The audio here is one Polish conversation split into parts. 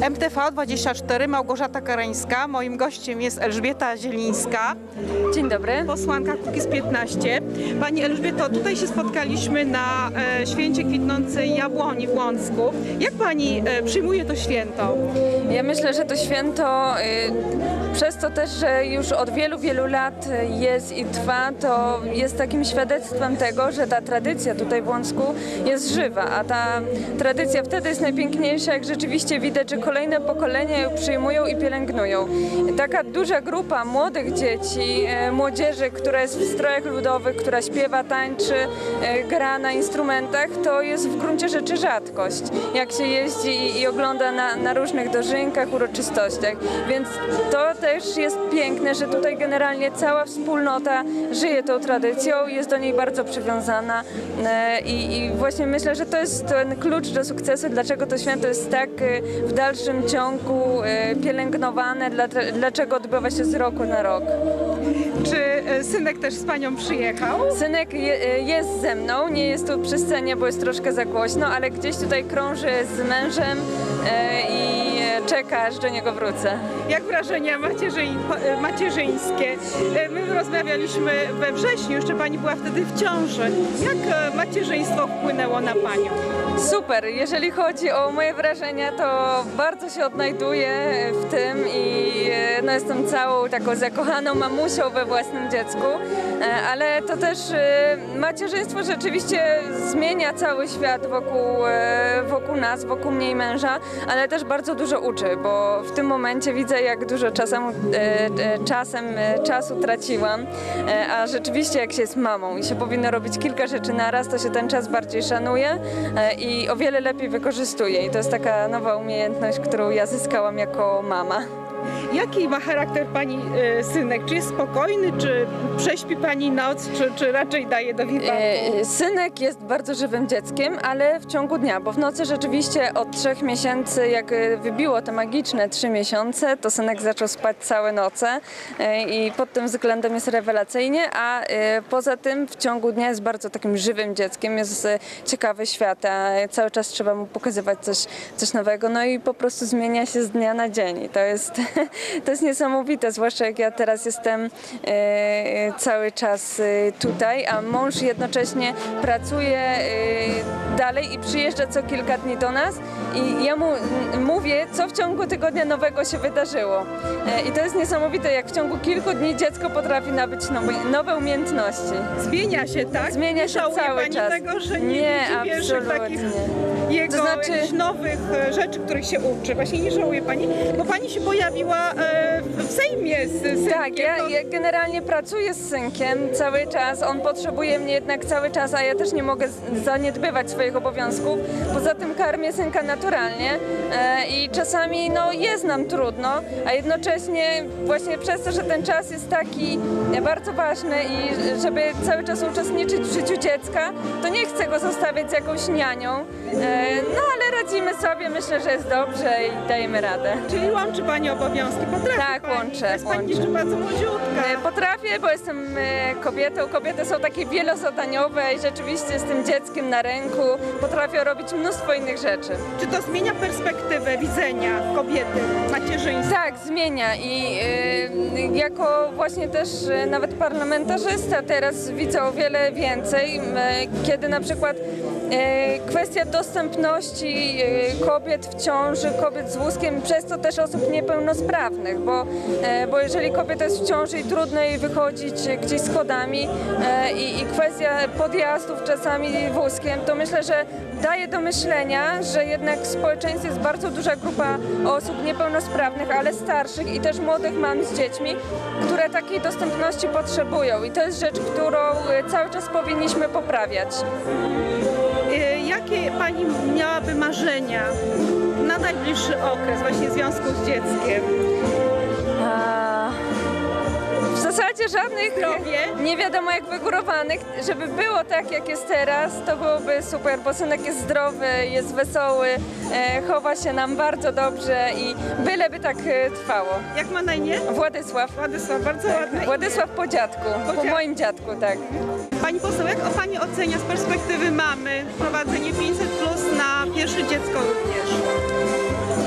MTV24, Małgorzata Karańska. Moim gościem jest Elżbieta Zielińska, Dzień dobry. posłanka Kukiz 15. Pani Elżbieto, tutaj się spotkaliśmy na e, święcie kwitnącej jabłoni w Łącku. Jak pani e, przyjmuje to święto? Ja myślę, że to święto y, przez to też, że już od wielu, wielu lat jest i trwa, to jest takim świadectwem tego, że ta tradycja tutaj w Łącku jest żywa, a ta tradycja wtedy jest najpiękniejsza, jak rzeczywiście widać, że kolejne pokolenia ją przyjmują i pielęgnują. Taka duża grupa młodych dzieci, e, młodzieży, która jest w strojach ludowych, która śpiewa, tańczy, e, gra na instrumentach, to jest w gruncie rzeczy rzadkość. Jak się jeździ i ogląda na, na różnych dożynkach, uroczystościach. Więc to też jest piękne, że tutaj generalnie cała wspólnota żyje tą tradycją, jest do niej bardzo przywiązana e, i, i właśnie myślę, że to jest ten klucz do sukcesu, dlaczego to święto jest tak e, w dalszym ciągu e, pielęgnowane, dla- dlaczego odbywa się z roku na rok. Czy synek też z panią przyjechał? Synek je, jest ze mną, nie jest tu przy scenie, bo jest troszkę za głośno, ale gdzieś tutaj krąży z mężem i czeka, aż do niego wrócę. Jak wrażenia macierzyń, macierzyńskie? E, My rozmawialiśmy we wrześniu, jeszcze pani była wtedy w ciąży. Jak e, macierzyństwo wpłynęło na panią? Super, jeżeli chodzi o moje wrażenia, to bardzo się odnajduję w tym i e, no, jestem całą taką zakochaną mamusią we własnym dziecku, ale to też macierzyństwo rzeczywiście zmienia cały świat wokół, wokół nas, wokół mnie i męża, ale też bardzo dużo uczy, bo w tym momencie widzę, jak dużo czasem, e, e, czasem e, czasu traciłam, a rzeczywiście jak się jest mamą i się powinno robić kilka rzeczy naraz, to się ten czas bardziej szanuje i o wiele lepiej wykorzystuje. I to jest taka nowa umiejętność, którą ja zyskałam jako mama. Jaki ma charakter pani e, synek? Czy jest spokojny, czy prześpi pani noc, czy, czy raczej daje do wiwaku? E, Synek jest bardzo żywym dzieckiem, ale w ciągu dnia, bo w nocy rzeczywiście od trzech miesięcy, jak e, wybiło te magiczne trzy miesiące, to synek zaczął spać całe noce e, i pod tym względem jest rewelacyjnie, a e, poza tym w ciągu dnia jest bardzo takim żywym dzieckiem, jest e, ciekawy świata, cały czas trzeba mu pokazywać coś, coś nowego, no i po prostu zmienia się z dnia na dzień i to jest, to jest niesamowite, zwłaszcza jak ja teraz jestem e, cały czas e, tutaj, a mąż jednocześnie pracuje e, dalej i przyjeżdża co kilka dni do nas i ja mu mówię, co w ciągu tygodnia nowego się wydarzyło. I to jest niesamowite, jak w ciągu kilku dni dziecko potrafi nabyć nowe, nowe umiejętności. Zmienia się, tak? Zmienia się cały czas. tego, że nie, Nie, pierwszych takich jego To znaczy- jakichś nowych e, rzeczy, których się uczy. Właśnie nie żałuje pani, bo pani się pojawiła e, w Sejmie z synkiem. Tak, ja, ja generalnie pracuję z synkiem cały czas. On potrzebuje mnie jednak cały czas, a ja też nie mogę zaniedbywać swoich obowiązków. Poza tym karmię synka naturalnie e, i czasami no, jest nam trudno, a jednocześnie właśnie przez to, że ten czas jest taki bardzo ważny i żeby cały czas uczestniczyć w życiu dziecka, to nie chcę go zostawiać z jakąś nianią. E, no ale radzimy sobie, myślę, że jest dobrze i dajemy radę. Czyli łączy pani obowiązki, potrafi Tak, pani. łączę, Jest pani łączę. bardzo młodziutka. E, Potrafię, bo jestem e, kobietą. Kobiety są takie wielozadaniowe i rzeczywiście z tym dzieckiem na ręku potrafią robić mnóstwo innych rzeczy. Czy to zmienia perspektywę widzenia kobiety, macierzyństwa? Tak, zmienia i e, jako właśnie też e, nawet parlamentarzysta teraz widzę o wiele więcej, m, e, kiedy na przykład e, kwestia dostępności e, kobiet w ciąży, kobiet z wózkiem, przez to też osób niepełnosprawnych, bo, e, bo jeżeli kobieta jest w ciąży i trudno jej wychodzić gdzieś schodami e, i, i kwestia podjazdów czasami wózkiem, to myślę, że daje do myślenia, że jednak w społeczeństwie jest bardzo duża grupa osób niepełnosprawnych, ale starszych i też młodych mam z dziećmi, które takiej dostępności potrzebują i to jest rzecz, którą e, cały czas powinniśmy poprawiać. Jakie pani miałaby marzenia na najbliższy okres właśnie w związku z dzieckiem? Zasadzie żadnych Zdrowie? nie wiadomo jak wygórowanych. Żeby było tak jak jest teraz, to byłoby super, bo synek jest zdrowy, jest wesoły, e, chowa się nam bardzo dobrze i byleby tak e, trwało. Jak ma na imię? Władysław. Władysław, bardzo ładne imię. Władysław po dziadku, po dziadku. moim dziadku, tak. Pani poseł, jak o Pani ocenia z perspektywy mamy wprowadzenie 500 plus na pierwsze dziecko również?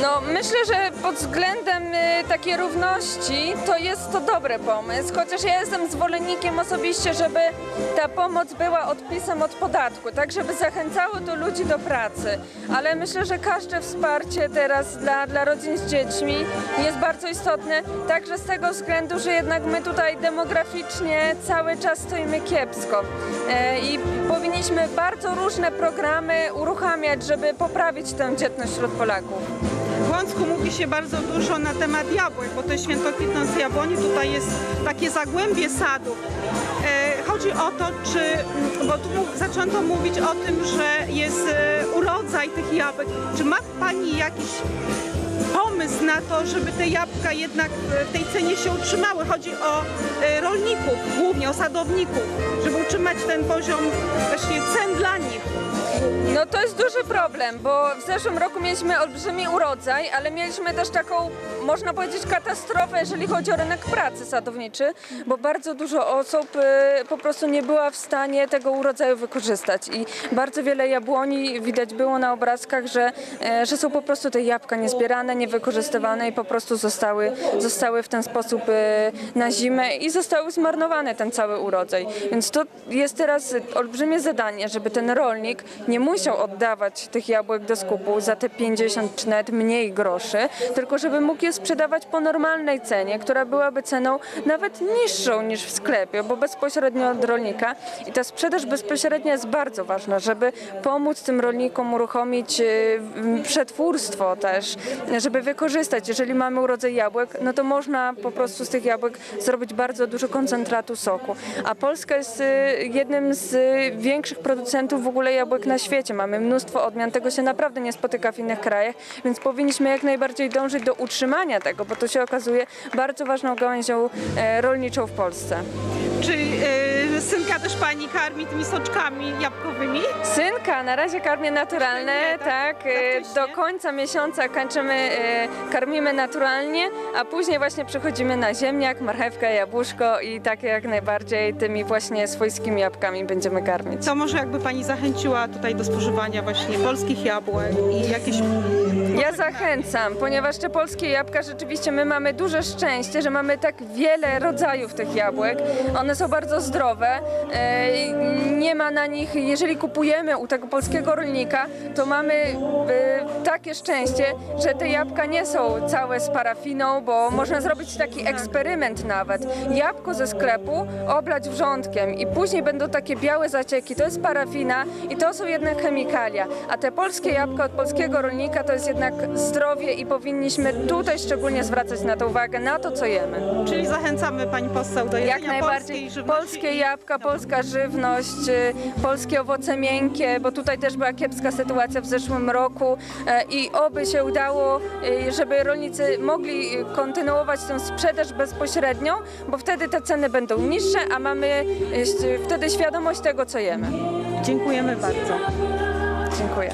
No, myślę, że pod względem y, takiej równości to jest to dobry pomysł, chociaż ja jestem zwolennikiem osobiście, żeby ta pomoc była odpisem od podatku, tak żeby zachęcało to ludzi do pracy. Ale myślę, że każde wsparcie teraz dla, dla rodzin z dziećmi jest bardzo istotne, także z tego względu, że jednak my tutaj demograficznie cały czas stoimy kiepsko e, i powinniśmy bardzo różne programy uruchamiać, żeby poprawić tę dzietność wśród Polaków. W Łącku mówi się bardzo dużo na temat jabłek, bo to jest święto kwitnąc jabłoni, tutaj jest takie zagłębie sadu. E, chodzi o to, czy, bo tu zaczęto mówić o tym, że jest e, urodzaj tych jabłek. Czy ma Pani jakiś pomysł na to, żeby te jabłka jednak w tej cenie się utrzymały? Chodzi o e, rolników, głównie o sadowników, żeby utrzymać ten poziom właśnie cen dla nich. No to jest duży problem, bo w zeszłym roku mieliśmy olbrzymi urodzaj, ale mieliśmy też taką, można powiedzieć, katastrofę, jeżeli chodzi o rynek pracy sadowniczy, bo bardzo dużo osób y, po prostu nie była w stanie tego urodzaju wykorzystać i bardzo wiele jabłoni widać było na obrazkach, że, e, że są po prostu te jabłka niezbierane, niewykorzystywane i po prostu zostały, zostały w ten sposób e, na zimę i zostały zmarnowane ten cały urodzaj. Więc to jest teraz olbrzymie zadanie, żeby ten rolnik nie musiał oddawać tych jabłek do skupu za te 50 czy nawet mniej groszy, tylko żeby mógł je sprzedawać po normalnej cenie, która byłaby ceną nawet niższą niż w sklepie, bo bezpośrednio od rolnika. I ta sprzedaż bezpośrednia jest bardzo ważna, żeby pomóc tym rolnikom uruchomić m, przetwórstwo też, żeby wykorzystać. Jeżeli mamy urodzaj jabłek, no to można po prostu z tych jabłek zrobić bardzo dużo koncentratu soku. A Polska jest e, jednym z e, większych producentów w ogóle jabłek na świecie. Mamy mnóstwo odmian, tego się naprawdę nie spotyka w innych krajach, więc powinniśmy jak najbardziej dążyć do utrzymania tego, bo to się okazuje bardzo ważną gałęzią e, rolniczą w Polsce. Czy e, synka też Pani karmi tymi soczkami jabłkowymi? Synka na razie karmię naturalne, Naturalnie, tak? Tak Do końca miesiąca kończymy, e, karmimy naturalnie, a później właśnie przechodzimy na ziemniak, marchewkę, jabłuszko i tak jak najbardziej tymi właśnie swojskimi jabłkami będziemy karmić. To może jakby Pani zachęciła tutaj do spożywania właśnie polskich jabłek i jakieś... Ja zachęcam, ponieważ te polskie jabłka rzeczywiście my mamy duże szczęście, że mamy tak wiele rodzajów tych jabłek. One są bardzo zdrowe. E, Nie ma na nich, jeżeli kupujemy u tego polskiego rolnika, to mamy e, takie szczęście, że te jabłka nie są całe z parafiną, bo można zrobić taki eksperyment nawet. Jabłko ze sklepu oblać wrzątkiem i później będą takie białe zacieki. To jest parafina i to są jednak chemikalia. A te polskie jabłka od polskiego rolnika to jest jednak zdrowie i powinniśmy tutaj szczególnie zwracać na to uwagę, na to co jemy. Czyli zachęcamy Pani poseł do Jak jedzenia najbardziej polskiej żywności. polskie jabłka, polska żywność, y, polskie owoce miękkie, bo tutaj też była kiepska sytuacja w zeszłym roku e, i oby się udało, y, żeby rolnicy mogli y, kontynuować tę sprzedaż bezpośrednią, bo wtedy te ceny będą niższe, a mamy wtedy świadomość tego, co jemy. Dziękujemy bardzo. Dziękuję.